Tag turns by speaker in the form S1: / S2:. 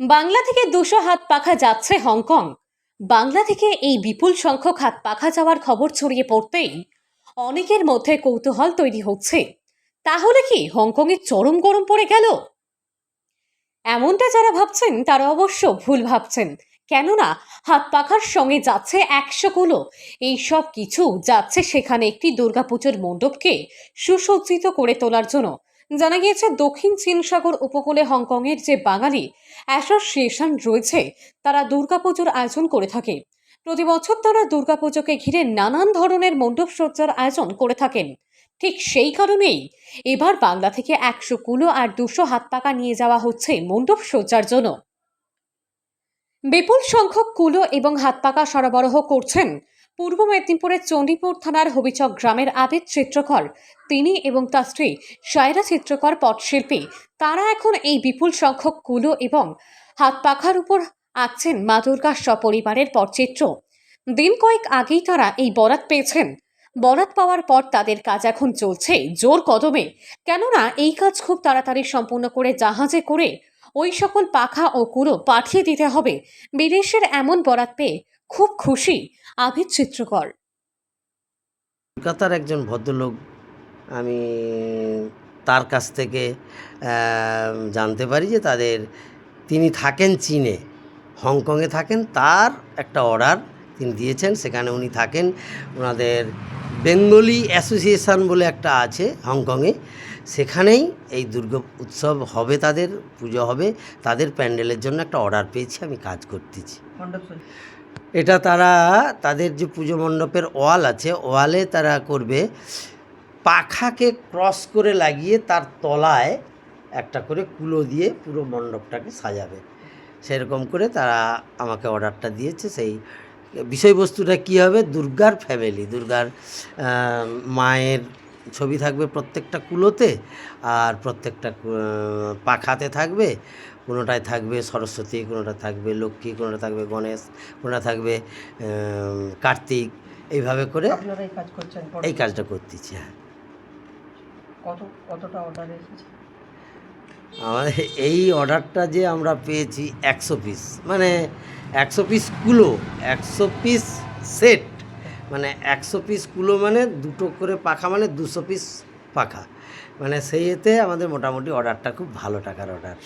S1: বাংলা থেকে দুশো হাত পাখা যাচ্ছে হংকং। বাংলা থেকে এই বিপুল সংখ্যক হাত পাখা যাওয়ার খবর ছড়িয়ে পড়তেই অনেকের মধ্যে কৌতূহল তৈরি হচ্ছে। তাহলে কি হংকংয়ে চরম গরম পড়ে গেল? এমনটা যারা ভাবছেন, তারা অবশ্য ভুল ভাবছেন। কেননা হাত পাখার সঙ্গে যাচ্ছে একশো কুলো। এই সব কিছু যাচ্ছে সেখানে একটি দুর্গাপুজোর মণ্ডপকে সুসজ্জিত করে তোলার জন্য। জানা গিয়েছে, দক্ষিণ চীন সাগর উপকূলে হংকংয়ের যে বাঙালি অ্যাসোসিয়েশন রয়েছে, তারা দুর্গাপুজোর আয়োজন করে থাকে। প্রতি বছর তারা দুর্গাপুজোকে ঘিরে নানান ধরনের মণ্ডপ সজ্জার আয়োজন করে থাকেন। ঠিক সেই কারণেই এবার বাংলা থেকে একশো কুলো আর দুশো হাত পাকা নিয়ে যাওয়া হচ্ছে মণ্ডপ সজ্জার জন্য। বিপুল সংখ্যক কুলো এবং হাত পাকা সরবরাহ করছেন পূর্ব মেদিনীপুরের চণ্ডীপুর থানার হবিচক গ্রামের আবেদ চিত্রকর। তিনি এবং তার স্ত্রী সায়রা চিত্রকর পটশিল্পী, তারা এখন এই বিপুল সংখ্যক কুলো এবং হাত পাখার উপর আঁকছেন মা দুর্গার সপরিবারের পটচিত্র। দিন কয়েক আগেই তারা এই বরাত পেয়েছেন। বরাত পাওয়ার পর তাদের কাজ এখন চলছে জোর কদমে। কেননা এই কাজ খুব তাড়াতাড়ি সম্পূর্ণ করে জাহাজে করে ওই সকল পাখা ও কুলো পাঠিয়ে দিতে হবে। বিদেশের এমন বরাত পেয়ে খুব খুশি আবিদ চিত্রকর।
S2: কলকাতার একজন ভদ্রলোক আমি তার কাছ থেকে জানতে পারি যে তাদের তিনি থাকেন চীনে হংকংয়ে থাকেন তার একটা অর্ডার তিনি দিয়েছেন সেখানে উনি থাকেন ওনাদের বেঙ্গলি অ্যাসোসিয়েশন বলে একটা আছে হংকংয়ে সেখানেই এই দুর্গা উৎসব হবে তাদের পুজো হবে তাদের প্যান্ডেলের জন্য একটা অর্ডার পেয়েছি আমি কাজ করতেছি। এটা তারা, তাদের যে পুজো মণ্ডপের ওয়াল আছে, ওয়ালে তারা করবে, পাখাকে ক্রস করে লাগিয়ে তার তলায় একটা করে কুলো দিয়ে পুরো মণ্ডপটাকে সাজাবে। সেরকম করে তারা আমাকে অর্ডারটা দিয়েছে, সেই বিষয়বস্তুটা কী হবে? দুর্গার ফ্যামিলি, দুর্গার মায়ের ছবি থাকবে প্রত্যেকটা কুলোতে, আর প্রত্যেকটা পাখাতে থাকবে। কোনোটায় থাকবে সরস্বতী কোনোটা থাকবে লক্ষ্মী কোনোটা থাকবে গণেশ কোনোটা থাকবে কার্তিক এইভাবে করে
S3: এই কাজ করছেন
S2: এই কাজটা করতেছি হ্যাঁ।
S3: কত কতটা অর্ডার এসেছে?
S2: আমাদের এই অর্ডারটা যে আমরা পেয়েছি একশো পিস মানে একশো পিস কুলো একশো পিস সেট মানে একশো পিস কুলো মানে দুটো করে পাখা মানে দুশো পিস পাখা। মানে সেই এতে আমাদের মোটামুটি অর্ডারটা খুব ভালো টাকার অর্ডার